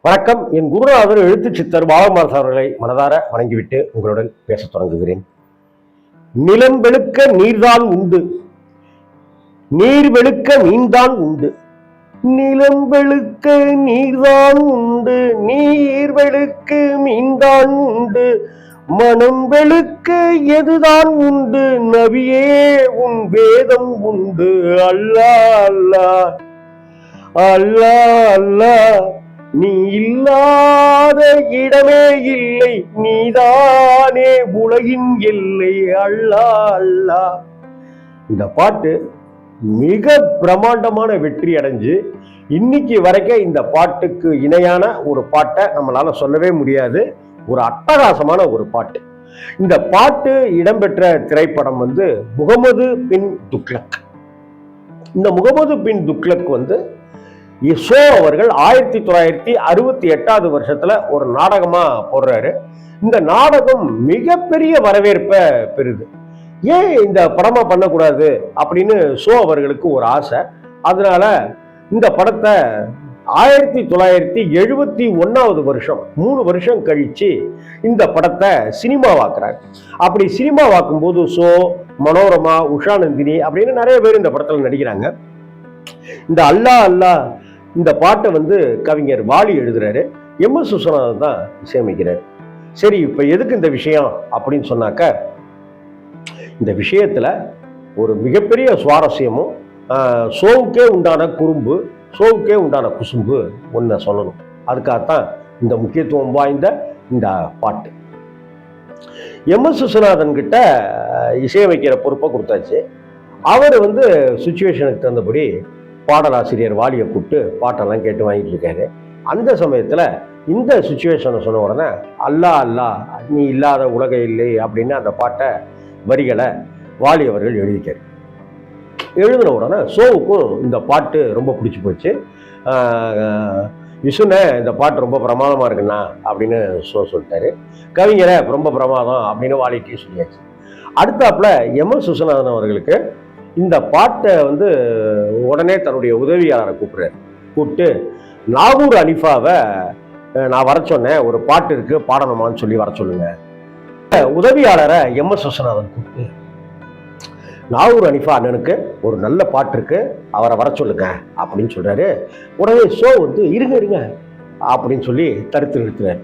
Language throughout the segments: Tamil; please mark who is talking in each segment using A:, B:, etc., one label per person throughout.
A: வணக்கம். என் குருநாதர் எழுத்து சித்தர் பாலமாஸ் அவர்களை மனதார வணங்கிவிட்டு உங்களுடன் பேசத் தொடங்குகிறேன். நிலம் வெளுக்க நீர்தான் உண்டு. நீர் வெளுக்க மீன்தான் உண்டு. நிலம் வெளுக்க நீர்தான் உண்டு. நீர் வெளுக்க மீன்தான் உண்டு. மனம் வெளுக்க எதுதான் உண்டு? நபியே உன் வேதம் உண்டு. அல்லா அல்லா. அல்லா அல்லா. நீ இல்லாத இடமே இல்லை நீதானே உலகின் எல்லை. அல்லா அல்லா. இந்த பாட்டு மிக பிரமாண்டமான வெற்றி அடைஞ்சு இன்னைக்கு வரைக்கும் இந்த பாட்டுக்கு இணையான ஒரு பாட்டை நம்மளால சொல்லவே முடியாது. ஒரு அட்டகாசமான ஒரு பாட்டு. இந்த பாட்டு இடம்பெற்ற திரைப்படம் வந்து முகமது பின் துக்லக் இந்த முகமது பின் துக்லக் வந்து இசோ அவர்கள் ஆயிரத்தி தொள்ளாயிரத்தி அறுபத்தி எட்டாவது வருஷத்துல ஒரு நாடகமா போடுறாரு. இந்த நாடகம் மிகப்பெரிய வரவேற்பை பெறுது. ஏன் இந்த படமா பண்ணக்கூடாது அப்படின்னு ஷோ அவர்களுக்கு ஒரு ஆசை. அதனால இந்த படத்தை ஆயிரத்தி தொள்ளாயிரத்தி எழுபத்தி ஒன்னாவது வருஷம் மூணு வருஷம் கழிச்சு இந்த படத்தை சினிமாவாக்குறாங்க அப்படி சினிமாவாக்கும் போது ஷோ மனோரமா உஷா நந்தினி அப்படின்னு நிறைய பேர் இந்த படத்தில் நடிக்கிறாங்க. இந்த அல்லா அல்லா இந்த பாட்டை வந்து கவிஞர் வாலி எழுதுறாரு. எம். எஸ். விஸ்வநாதன் தான் இசையமைக்கிறார். சரி இப்போ எதுக்கு இந்த விஷயம் அப்படின்னு சொன்னாக்க இந்த விஷயத்தில் ஒரு மிகப்பெரிய சுவாரஸ்யமும் சோவுக்கே உண்டான குறும்பு சோவுக்கே உண்டான குசும்பு ஒன்றை சொல்லணும். அதுக்காகத்தான் இந்த முக்கியத்துவம் வாய்ந்த இந்த பாட்டு. எம். எஸ். விஸ்வநாதன் கிட்ட இசையமைக்கிற பொறுப்பை கொடுத்தாச்சு. அவர் வந்து சுச்சுவேஷனுக்கு தகுந்தபடி பாடலாசிரியர் வாலியை கூப்பிட்டு பாட்டெல்லாம் கேட்டு வாங்கிட்டு இருக்காரு. அந்த சமயத்தில் இந்த சுச்சுவேஷனை சொன்ன உடனே அல்லா அல்லா நீ இல்லாத உலக இல்லை அப்படின்னு அந்த பாட்டை வரிகளை வாலி அவர்கள் எழுதிக்காரு எழுதின உடனே ஷோவுக்கும் இந்த பாட்டு ரொம்ப பிடிச்சி போச்சு. ஆஹ் விசுனே இந்த பாட்டு ரொம்ப பிரமாதமாக இருக்குண்ணா அப்படின்னு ஷோ சொல்லிட்டாரு. கவிஞரை ரொம்ப பிரமாதம் அப்படின்னு வாலிட்டையும் சொல்லியாச்சு. அடுத்தாப்புல எம் எஸ் விஸ்வநாதன் அவர்களுக்கு இந்த பாட்டை வந்து உடனே தன்னுடைய உதவியாளரை கூப்பிடுறாரு. கூப்பிட்டு நாகூர் அனிஃபாவை நான் வர சொன்னேன். ஒரு பாட்டு இருக்கு பாடணுமான்னு சொல்லி வர சொல்லுங்க. உதவியாளரை எம். எஸ். விஸ்வநாதன் கூப்பிட்டு நாகூர் அனிஃபா அண்ணனுக்கு ஒரு நல்ல பாட்டு இருக்கு அவரை வர சொல்லுங்க அப்படின்னு சொல்றாரு. உடனே ஷோ வந்து இருங்க இருங்க அப்படின்னு சொல்லி தடுத்து நிறுத்துறாரு.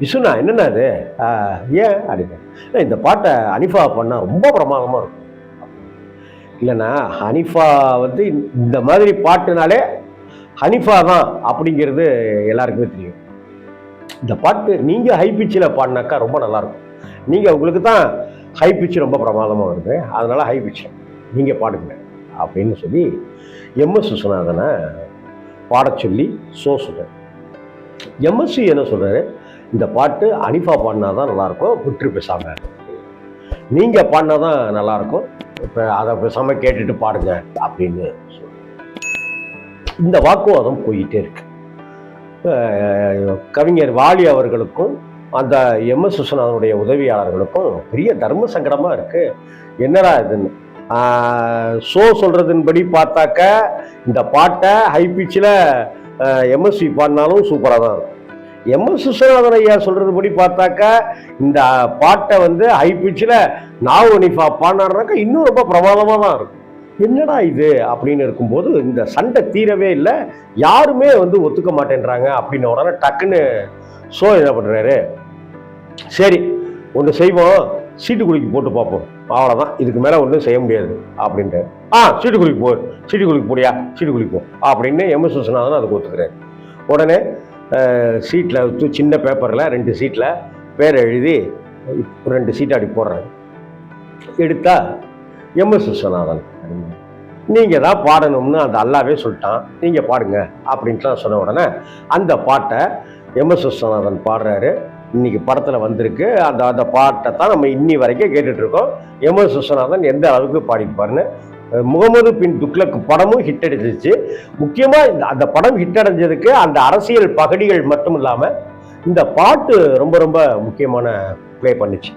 A: விசுனா என்னண்ணா அது ஏன்? அப்படின்னு. இந்த பாட்டை அனிஃபா பண்ணால் ரொம்ப பிரமாதமாக இருக்கும். இல்லைன்னா ஹனிஃபா வந்து இந்த- மாதிரி பாட்டுனாலே ஹனிஃபா தான் அப்படிங்கிறது எல்லாருக்குமே தெரியும். இந்த பாட்டு நீங்கள் ஹை பிச்சில் பாடினாக்கா ரொம்ப நல்லாயிருக்கும். நீங்கள் உங்களுக்கு தான் ஹை பிச் ரொம்ப பிரமாதமாக வருது. அதனால் ஹை பிச் நீங்கள் பாடுங்க அப்படின்னு சொல்லி எம்எஸ் விஸ்வநாதனை பாட சொல்லி சோ சொல்கிறேன் எம்எஸ்சி என்ன சொல்கிறாரு இந்த பாட்டு அனிஃபா பாடினா தான் நல்லாயிருக்கும் விட்டு பேசாமல் நீங்கள் பாடினா தான் நல்லாயிருக்கும். இப்போ அதை பேசாமல் கேட்டுட்டு பாடுங்க அப்படின்னு சொல்றாரு. இந்த வாக்குவாதம் போயிட்டே இருக்கு. கவிஞர் வாலி அவர்களுக்கும் அந்த எம். எஸ். விஸ்வநாதனுடைய உதவியாளர்களுக்கும் பெரிய தர்ம சங்கடமாக இருக்குது என்னடா இதுன்னு? ஷோ சொல்கிறதுன்படி பார்த்தாக்க இந்த பாட்டை ஹை பிச்சில் எம்எஸ்சி பாடினாலும் சூப்பராக தான் இருக்கும். எம் எஸ் விஸ்வநாதன் ஐயா சொல்றதுபடி பார்த்தாக்க இந்த பாட்டை வந்து ஹை பிச்சில் நாவு அனிஃபா பாடினாருனாக்கா இன்னும் ரொம்ப பிரமாதமாக தான் இருக்கும். என்னடா இது? அப்படின்னு இருக்கும்போது இந்த சண்டை தீரவே இல்லை. யாருமே வந்து ஒத்துக்க மாட்டேன்றாங்க அப்படின்னு உடனே டக்குன்னு ஷோ என்ன பண்ணுறாரு சரி ஒன்று செய்வோம். சீட்டுக்குழிக்கு போட்டு பார்ப்போம். அவ்வளோதான் இதுக்கு மேலே ஒன்றும் செய்ய முடியாது அப்படின்ட்டு. ஆ சீட்டுக்குழிக்கு போ சீட்டுக்குழிக்கு போடியா? சீட்டுக்குழிக்கு போ. அப்படின்னு எம்எஸ் விஸ்வநாதன் அதுக்கு ஒத்துக்கிறாரு. உடனே சீட்டில் சின்ன பேப்பரில் ரெண்டு சீட்டில் பேரை எழுதி ரெண்டு சீட் அடி போடுறாங்க. எடுத்தா எம்எஸ் விஸ்வநாதன். நீங்கள் தான் பாடணும்னு அந்த அல்லாவே சொல்லிட்டான். நீங்கள் பாடுங்க அப்படின்ட்டுலாம் சொன்ன உடனே அந்த பாட்டை எம்எஸ் விஸ்வநாதன் பாடுறாரு. இன்றைக்கி படத்தில் வந்திருக்கு. அந்த அந்த பாட்டை தான் நம்ம இன்னி வரைக்கும் கேட்டுட்ருக்கோம் எம்எஸ் விஸ்வநாதன் எந்த அளவுக்கு பாடிப்பாருன்னு முகமது பின் துக்ளக் படமும் ஹிட் அடிச்சிச்சு முக்கியமாக இந்த அந்த படம் ஹிட் அடைஞ்சதுக்கு அந்த அரசியல் பகடிகள் மட்டும் இல்லாமல் இந்த பாட்டு ரொம்ப ரொம்ப முக்கியமான ப்ளே பண்ணுச்சு.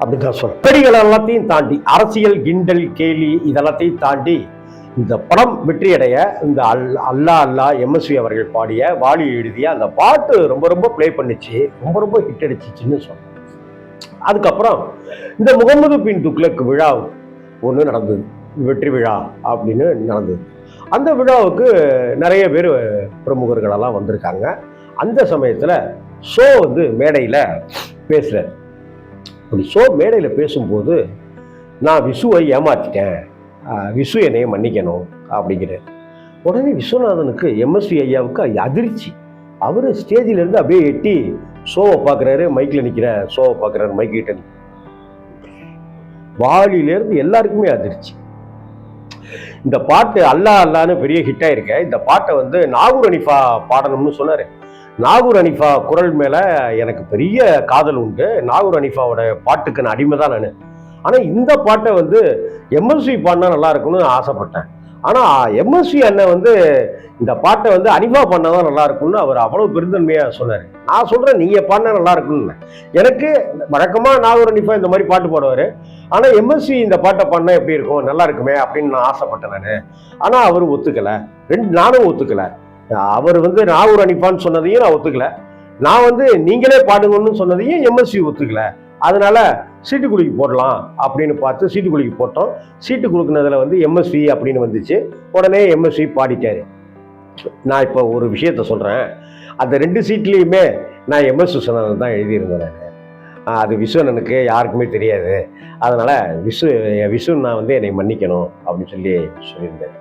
A: அப்படிங்கிற தான் பகடிகள் எல்லாத்தையும் தாண்டி அரசியல் கிண்டல் கேலி இதெல்லாத்தையும் தாண்டி இந்த படம் வெற்றியடைய இந்த அல் அல்லா அல்லா எம்எஸ்வி அவர்கள் பாடிய வாலி எழுதிய அந்த பாட்டு ரொம்ப ரொம்ப ப்ளே பண்ணிச்சு. ரொம்ப ரொம்ப ஹிட் அடிச்சிச்சுன்னு சொன்னேன் அதுக்கப்புறம் இந்த முகமது பின் துக்ளக் விழா ஒன்று நடந்தது. வெற்றி விழா அப்படின்னு நடந்தது. அந்த விழாவுக்கு நிறைய பேர் பிரமுகர்களெல்லாம் வந்திருக்காங்க. அந்த சமயத்தில் ஷோ வந்து மேடையில் பேசுகிறார் அப்படி ஷோ மேடையில் பேசும்போது நான் விசுவை ஏமாற்றிட்டேன் விசு என்னைய மன்னிக்கணும் அப்படிங்கிறார். உடனே விஸ்வநாதனுக்கு எம்எஸ்வி ஐயாவுக்கு அதிர்ச்சி. அவர் ஸ்டேஜிலேருந்து அப்படியே எட்டி ஷோவை பார்க்குறாரு மைக்கில் நிற்கிற ஷோவை பார்க்குறாரு மைக்கிட்ட வாலியிலேருந்து எல்லாருக்குமே அதிர்ச்சி. இந்த பாட்டு அல்லா அல்லான்னு பெரிய ஹிட் ஆயிருக்க. இந்த பாட்டை வந்து நாகூர் அனிஃபா பாடணும்னு சொன்னார். நாகூர் அனிஃபா குரல் மேலே எனக்கு பெரிய காதல் உண்டு. நாகூர் அனிஃபாவோட பாட்டுக்கு நான் அடிமை தான் நான். ஆனால் இந்த பாட்டை வந்து எம்எஸ்வி பாடினா நல்லா இருக்கும்னு ஆசைப்பட்டேன். ஆனால் எம்எஸ்வி அண்ணன் வந்து இந்த பாட்டை வந்து அனிஃபா பண்ணா தான் நல்லா இருக்கும்னு அவர் அவ்வளோ பெருந்தன்மையாக சொன்னார். நான் சொல்கிறேன் நீங்கள் பாடினா நல்லா இருக்கும்னு எனக்கு வழக்கமாக நாகூர் அனிஃபா இந்த மாதிரி பாட்டு பாடுவார். ஆனால் எம்எஸ்வி இந்த பாட்டை பண்ணால் எப்படி இருக்கும் நல்லா இருக்குமே அப்படின்னு நான் ஆசைப்பட்டேன் நான். ஆனால் அவர் ஒத்துக்கலை. ரெண்டு நானும் ஒத்துக்கலை. அவர் வந்து நாகூர் அனிஃபான்னு சொன்னதையும் நான் ஒத்துக்கலை. நான் வந்து நீங்களே பாடுங்கன்னு சொன்னதையும் எம்எஸ்வி ஒத்துக்கலை. அதனால சீட்டு போடலாம் அப்படின்னு பார்த்து சீட்டு போட்டோம். சீட்டு கொடுக்குனதில் வந்து எம்எஸ்வி அப்படின்னு வந்துச்சு. உடனே எம்எஸ்வி பாடிட்டார். நான் இப்போ ஒரு விஷயத்த சொல்கிறேன் அந்த ரெண்டு சீட்லேயுமே நான் எம்எஸ் விஸ்வநாதன் தான் எழுதியிருந்தேன் நான். அது விஸ்வனனுக்கு யாருக்குமே தெரியாது. அதனால் விஸ்வ விஸ்வன் நான் வந்து என்னை மன்னிக்கணும் அப்படின்னு சொல்லி சொல்லியிருந்தேன்.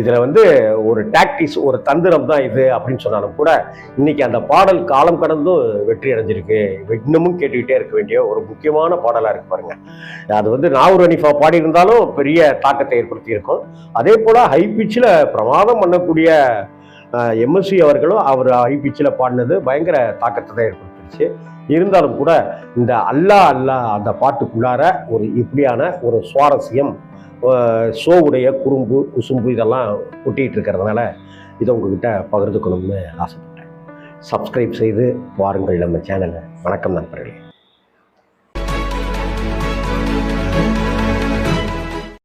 A: இதில் வந்து ஒரு டாக்டிஸ் ஒரு தந்திரம் தான் இது அப்படின்னு சொன்னாலும் கூட இன்னைக்கு அந்த பாடல் காலம் கடந்தும் வெற்றி அடைஞ்சிருக்கு. இன்னமும் கேட்டுக்கிட்டே இருக்க வேண்டிய ஒரு முக்கியமான பாடலாக இருக்கு பாருங்க. அது வந்து நாகூர் அனிஃபா பாடியிருந்தாலும் பெரிய தாக்கத்தை ஏற்படுத்தி இருக்கும் அதே போல் ஹை பிச்சில் பிரமாதம் பண்ணக்கூடிய எம்எஸ்சி அவர்களும் அவர் ஹை பிச்சில் பாடினது பயங்கர தாக்கத்தை தான் ஏற்படுத்திருச்சு. இருந்தாலும் கூட இந்த அல்லா அல்லா அந்த பாட்டுக்குள்ளார ஒரு இப்படியான ஒரு சுவாரஸ்யம் ஷோவுடைய குறும்பு குசும்பு இதெல்லாம் ஒட்டிகிட்டு இருக்கிறதுனால இதை உங்ககிட்ட பகிர்ந்துக்கணும்னு ஆசைப்பட்டேன். சப்ஸ்கிரைப் செய்து வாருங்கள் நம்ம சேனலை வணக்கம் நண்பர்களே.